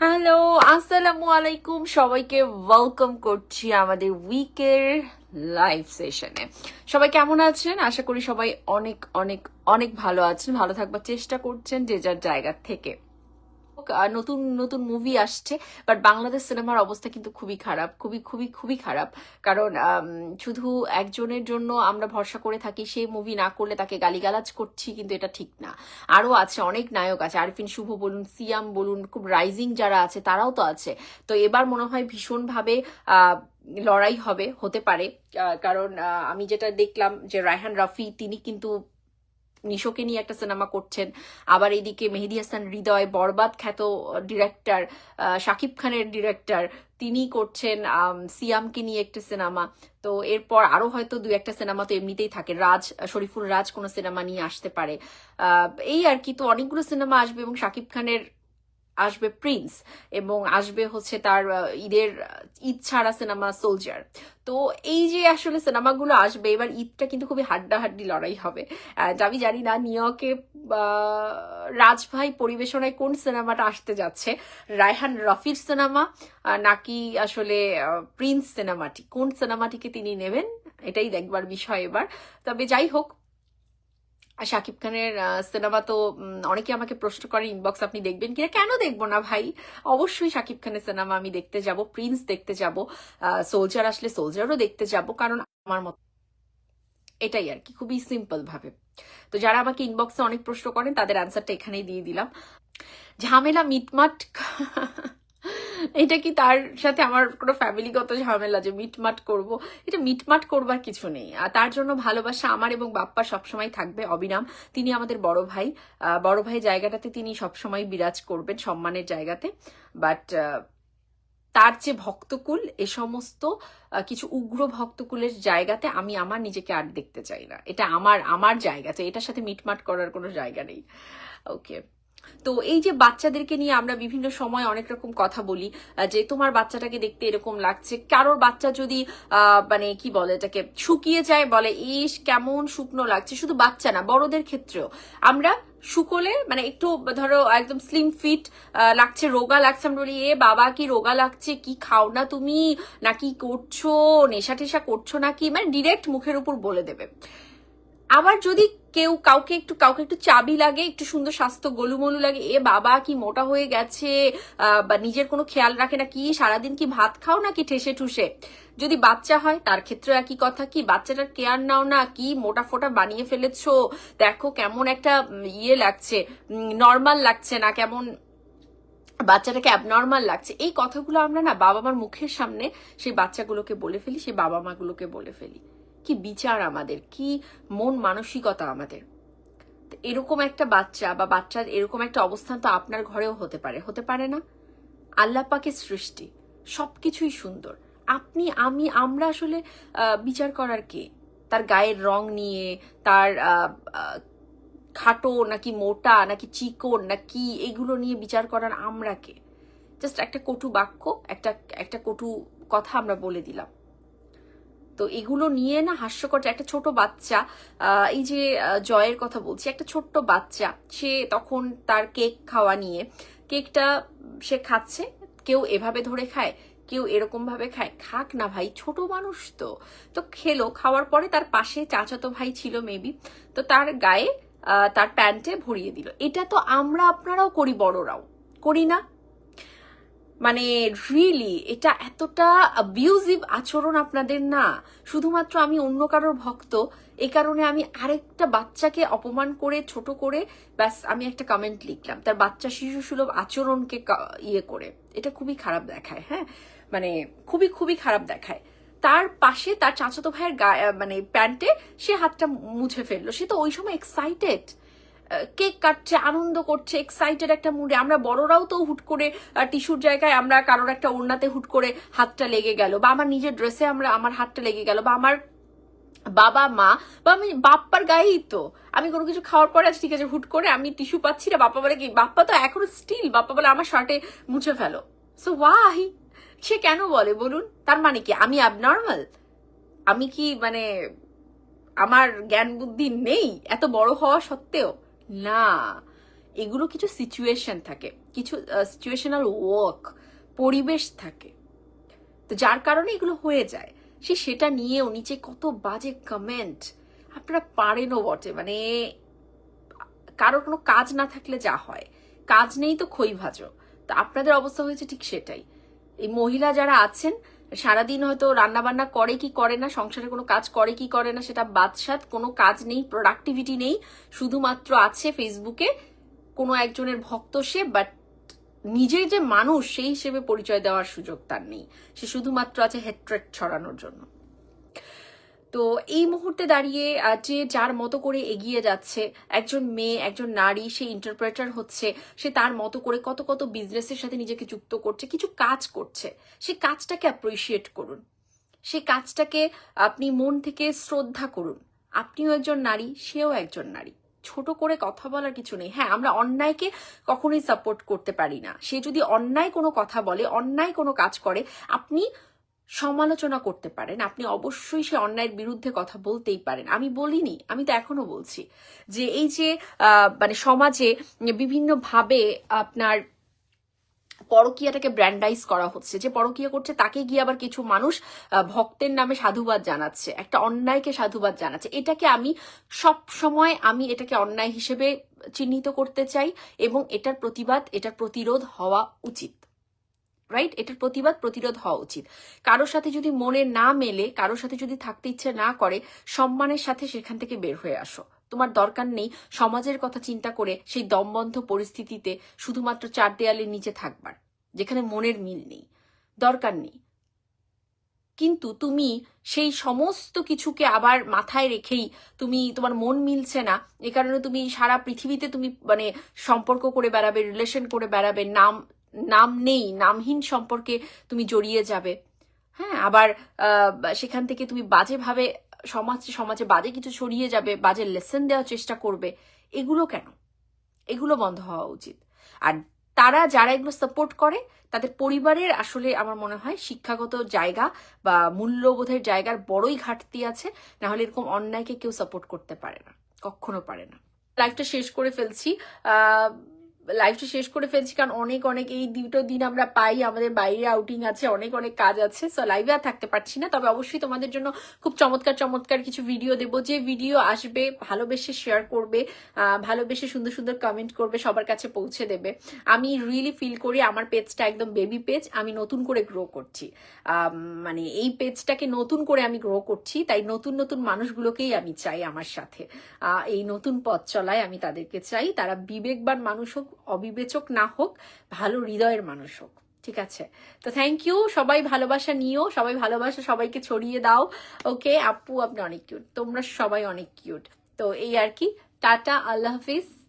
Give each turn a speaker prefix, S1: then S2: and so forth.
S1: Hello আসসালামু আলাইকুম সবাইকে ওয়েলকাম করছি আমাদের উইকের লাইভ সেশনে সবাই কেমন আছেন? আশা করি সবাই অনেক অনেক অনেক ভালো আছেন। ভালো থাকবার চেষ্টা করছেন যে যার জায়গা থেকে। নতুন নতুন মুভি আসছে বাট বাংলাদেশ সিনেমার অবস্থা কিন্তু খুবই খারাপ, খুবই খুবই খুবই খারাপ। কারণ শুধু একজনের জন্য আমরা ভরসা করে থাকি, সেই মুভি না করলে তাকে গালিগালাজ করছি, কিন্তু এটা ঠিক না। আরও আছে, অনেক নায়ক আছে, আরফিন শুভ বলুন, সিয়াম বলুন, খুব রাইজিং যারা আছে, তারাও তো আছে। তো এবার মনে হয় ভীষণভাবে লড়াই হবে, হতে পারে। কারণ আমি যেটা দেখলাম যে রায়হান রাফি, তিনি কিন্তু নিশোকে নিয়ে একটা সিনেমা করছেন। আবার এইদিকে মেহেদি হাসান হৃদয় বরবাদ খ্যাত ডিরেক্টর শাকিব খানের ডিরেক্টর তিনি করছেন সিয়ামকে নিয়ে একটা সিনেমা। তো এরপর আরও হয়তো দু একটা সিনেমা তো এমনিতেই থাকে। রাজ, শরীফুল রাজ কোনো সিনেমা নিয়ে আসতে পারে। এই আর কি, তো অনেকগুলো সিনেমা আসবে এবং শাকিব খানের আসবে প্রিন্স এবং আসবে হচ্ছে তার ঈদের, ঈদ ছাড়া সিনেমা সোলজার। তো এই যে আসলে সিনেমাগুলো আসবে, এবার ঈদটা কিন্তু খুবই হাড্ডাহাড্ডি লড়াই হবে। আমি জানি না নিউ ইয়র্কে রাজভাই পরিবেশনায় কোন সিনেমাটা আসতে যাচ্ছে। রায়হান রফির সিনেমা নাকি আসলে প্রিন্স সিনেমাটি, কোন সিনেমাটিকে তিনি নেবেন, এটাই দেখবার বিষয় এবার। তবে যাই হোক আর শাকিব খানের সিনেমা তো অনেকে আমাকে প্রশ্ন করে ইনবক্স আপনি দেখবেন কিনা? কেন দেখব না ভাই? অবশ্যই শাকিব খানের সিনেমা আমি দেখতে যাব প্রিন্স দেখতে যাব সোলজার আসলে সোলজারও দেখতে যাব, কারণ আমার মত এটাই আর কি, খুবই সিম্পল ভাবে। তো যারা আমাকে ইনবক্সে অনেক প্রশ্ন করেন, তাদের অ্যান্সারটা এখানেই দিয়ে দিলাম। ঝামেলা মিটমাট এটা কি তার সাথে আমার কোনো ফ্যামিলিগত ঝামেলা যে মিটমাট করব? এটা মিটমাট করবার কিছু নেই। আর তার জন্য ভালোবাসা আমার এবং বাপ্পা সবসময় থাকবে অবিরাম। তিনি আমাদের বড় ভাই। বড় ভাই জায়গাটাতে তিনি সবসময় বিরাজ করবেন সম্মানের জায়গাতে। বাট তার যে ভক্তকুল, এ সমস্ত কিছু উগ্র ভক্তকুলের জায়গাতে আমি আমার নিজেকে আর দেখতে চাই না। এটা আমার আমার জায়গা। তো এটার সাথে মিটমাট করার কোনো জায়গা নেই। ওকে তো এই যে বাচ্চাদেরকে নিয়ে আমরা বিভিন্ন সময় অনেক রকম কথা বলি যে তোমার বাচ্চাটাকে দেখতে এরকম লাগছে, কারোর বাচ্চা যদি মানে কি বলে এটাকে, শুকিয়ে যায় বলে, ইস, কেমন শুকনো লাগছে। শুধু বাচ্চা না, বড়দের ক্ষেত্রেও। আমরা শুকলে মানে একটু, ধরো, একদম স্লিম ফিট লাগছে, রোগা লাগছে, আমরা বলি, এ বাবা, কি রোগা লাগছে, কি খাও না তুমি? নাকি করছ? নেশা টেশা করছ নাকি? মানে ডিরেক্ট মুখের উপর বলে দেবে। আবার যদি কেউ কাউকে একটু কাউকে একটু চাবি লাগে, একটু সুন্দর স্বাস্থ্য গোলুমলু লাগে, এ বাবা, কি মোটা হয়ে গেছে বা নিজের কোনো খেয়াল রাখে না, কি সারাদিন কি ভাত খাও নাকি ঠেসে ঠুসে? যদি বাচ্চা হয়, তার ক্ষেত্রে একই কথা, কি বাচ্চাটার কেয়ার নাও না, কি মোটা ফোটা বানিয়ে ফেলেছো? দেখো কেমন একটা ইয়ে লাগছে নর্মাল লাগছে না, কেমন বাচ্চাটাকে অ্যাবনর্মাল লাগছে। এই কথাগুলো আমরা না বাবা মার মুখের সামনে সেই বাচ্চাগুলোকে বলে ফেলি, সেই বাবা মাগুলোকে বলে ফেলি। কি বিচার আমাদের? কি মন মানসিকতা আমাদের? এরকম একটা বাচ্চা বা বাচ্চার এরকম একটা অবস্থান তো আপনার ঘরেও হতে পারে। হতে পারে না? আল্লাহ পাকের সৃষ্টি, সবকিছুই সুন্দর। আপনি, আমি, আমরা আসলে বিচার করার কে? তার গায়ের রং নিয়ে, তার খাটো নাকি মোটা, নাকি চিকন নাকি এগুলো নিয়ে বিচার করার আমরা কে? জাস্ট একটা কটু বাক্য, একটা একটা কটু কথা আমরা বলে দিলাম। তো এগুলো নিয়ে না হাস্যকর একটা ছোট বাচ্চা এই যে জয়ের কথা বলছি, একটা ছোট্ট বাচ্চা, সে তখন তার কেক খাওয়া নিয়ে, কেকটা সে খাচ্ছে, কেউ এভাবে ধরে খায়, কেউ এরকম ভাবে খায়, খাক না ভাই, ছোট মানুষ তো তো খেলো, খাওয়ার পরে তার পাশে চাচাতো ভাই ছিল মেবি তো তার গায়ে তার প্যান্টে ভরিয়ে দিল। এটা তো আমরা আপনারাও করি, বড়রাও। করি না? মানে রিয়েলি এটা এতটা অ্যাবিউজিভ আচরণ আপনাদের না। শুধুমাত্র আমি অন্য কারোর ভক্ত এই কারণে আমি আরেকটা বাচ্চাকে অপমান করে, ছোট করে, ব্যাস, আমি একটা কমেন্ট লিখলাম। তার বাচ্চা শিশু সুলভ আচরণকে ইয়ে করে। এটা খুবই খারাপ দেখায় হ্যাঁ? মানে খুবই খুবই খারাপ দেখায়। তার পাশে তার চাচাতো ভাইয়ের মানে প্যান্টে সে হাতটা মুছে ফেলল। সে তো ওই সময় এক্সাইটেড কেক কাটছে, আনন্দ করছে এক্সাইটেড একটা মুডে আমরা বড়রাও তো হুট করে টিস্যুর জায়গায় আমরা কারোর একটা ওড়নাতে হুট করে হাতটা লেগে গেল। বা আমার নিজের ড্রেসে আমরা, আমার হাতটা লেগে গেল। বা আমার বাবা, মা, বা আমি বাপ্পার গায়েই তো। আমি কোনো কিছু খাওয়ার পরে আচ্ছা ঠিক আছে, হুট করে আমি টিস্যু পাচ্ছি না। বাপ্পা বলে কি, বাপ্পা তো এখনও স্টিল বাপ্পা বলে আমার শার্টে মুছে ফেলো। সো ওয়াই সে কেন বলে বলুন? তার মানে কি, আমি অ্যাবনর্মাল আমি কি মানে আমার জ্ঞান বুদ্ধি নেই? এত বড় হওয়া সত্ত্বেও? না, এগুলো কিছু সিচুয়েশন থাকে। কিছু সিচুয়েশনাল ওয়ার্ক পরিবেশ থাকে। তো যার কারণে এগুলো হয়ে যায়। সে সেটা নিয়েও নিচে কত বাজে কমেন্ট আপনারা পারেনও বটে। মানে কারোর কোনো কাজ না থাকলে যা হয়। কাজ নেই তো খই ভাজো তো আপনাদের অবস্থা হয়েছে ঠিক সেটাই। এই মহিলা যারা আছেন সারাদিন হয়তো রান্নাবান্না করে কি করে না, সংসারে কোনো কাজ করে কি করে না, সেটা বাদসাত কোনো কাজ নেই প্রোডাক্টিভিটি নেই। শুধুমাত্র আছে ফেসবুকে কোনো একজনের ভক্ত সে বাট নিজের যে মানুষ সেই হিসেবে পরিচয় দেওয়ার সুযোগ তার নেই। সে শুধুমাত্র আছে হেট্রেট ছড়ানোর জন্য। তো এই মুহূর্তে দাঁড়িয়ে যে যার মতো করে এগিয়ে যাচ্ছে একজন মেয়ে, একজন নারী, সে ইন্টারপ্রেটার হচ্ছে, সে তার মতো করে কত কত বিজনেসের সাথে নিজেকে যুক্ত করছে, কিছু কাজ করছে। সে কাজটাকে অ্যাপ্রিসিয়েট করুন। সে কাজটাকে আপনি মন থেকে শ্রদ্ধা করুন। আপনিও একজন নারী, সেও একজন নারী। ছোট করে কথা বলার কিছু নেই। হ্যাঁ আমরা অন্যায়কে কখনোই সাপোর্ট করতে পারি না। সে যদি অন্যায় কোনো কথা বলে, অন্যায় কোনো কাজ করে, আপনি সমালোচনা করতে পারেন। আপনি অবশ্যই সে অন্যায়ের বিরুদ্ধে কথা বলতেই পারেন। আমি বলিনি, আমি তো এখনও বলছি যে এই যে মানে সমাজে বিভিন্নভাবে আপনার পরকীয়াটাকে ব্র্যান্ডাইজ করা হচ্ছে, যে পরকীয়া করছে তাকে গিয়ে আবার কিছু মানুষ ভক্তের নামে সাধুবাদ জানাচ্ছে, একটা অন্যায়কে সাধুবাদ জানাচ্ছে। এটাকে আমি সব সময় আমি এটাকে অন্যায় হিসেবে চিহ্নিত করতে চাই এবং এটার প্রতিবাদ, এটার প্রতিরোধ হওয়া উচিত। রাইট এটার প্রতিবাদ, প্রতিরোধ হওয়া উচিত। কারোর সাথে যদি মনে না মেলে, কারোর সাথে যদি থাকতে ইচ্ছে না করে, সম্মানের সাথে সেখান থেকে বের হয়ে আসো। তোমার দরকার নেই সমাজের কথা চিন্তা করে সেই দমবন্ধ পরিস্থিতিতে শুধুমাত্র চার দেয়ালের নিচে থাকবার, যেখানে মনের মিল নেই। দরকার নেই। কিন্তু তুমি সেই সমস্ত কিছুকে আবার মাথায় রেখেই তুমি, তোমার মন মিলছে না, এ কারণে তুমি সারা পৃথিবীতে তুমি মানে সম্পর্ক করে বেড়াবে রিলেশন করে বেড়াবে, নাম নাম নেই, নামহীন সম্পর্কে তুমি জড়িয়ে যাবে। হ্যাঁ আবার সেখান থেকে তুমি বাজেভাবে সমাজ, সমাজে বাজে কিছু ছড়িয়ে যাবে, বাজে লেসন দেওয়ার চেষ্টা করবে, এগুলো কেন? এগুলো বন্ধ হওয়া উচিত। আর তারা যারা এগুলো সাপোর্ট করে, তাদের পরিবারের আসলে আমার মনে হয় শিক্ষাগত জায়গা বা মূল্যবোধের জায়গার বড়ই ঘাটতি আছে, না হলে এরকম অন্যায়কে কেউ সাপোর্ট করতে পারে না, কখনো পারে না। লাইফটা শেষ করে ফেলছি। লাইফটা শেষ করে ফেলছি, কারণ অনেক অনেক এই দুটো দিন আমরা পাই, আমাদের বাইরে আউটিং আছে, অনেক অনেক কাজ আছে সো লাইভে আর থাকতে পারছি না। তবে অবশ্যই তোমাদের জন্য খুব চমৎকার চমৎকার কিছু ভিডিও দেবো। যে ভিডিও আসবে, ভালোবেসে শেয়ার করবে ভালোবেসে সুন্দর সুন্দর কমেন্ট করবে, সবার কাছে পৌঁছে দেবে। আমি রিয়েলি ফিল করি আমার পেজটা একদম বেবি পেজ আমি নতুন করে গ্রো করছি। মানে এই পেজটাকে নতুন করে আমি গ্রো করছি, তাই নতুন নতুন মানুষগুলোকেই আমি চাই আমার সাথে। এই নতুন পথ চলায় আমি তাদেরকে চাই, তারা বিবেকবান মানুষ হোক অবিবেচক না হোক, ভালো হৃদয়ের মানুষ হোক। ঠিক আছে? তো থ্যাংক ইউ সবাই ভালোবাসা নিও, সবাই ভালোবাসা সবাইকে ছড়িয়ে দাও ওকে আপু, আপনি অনেক কিউট তোমরা সবাই অনেক কিউট তো এই আর কি, টাটা, আল্লাহ হাফিজ।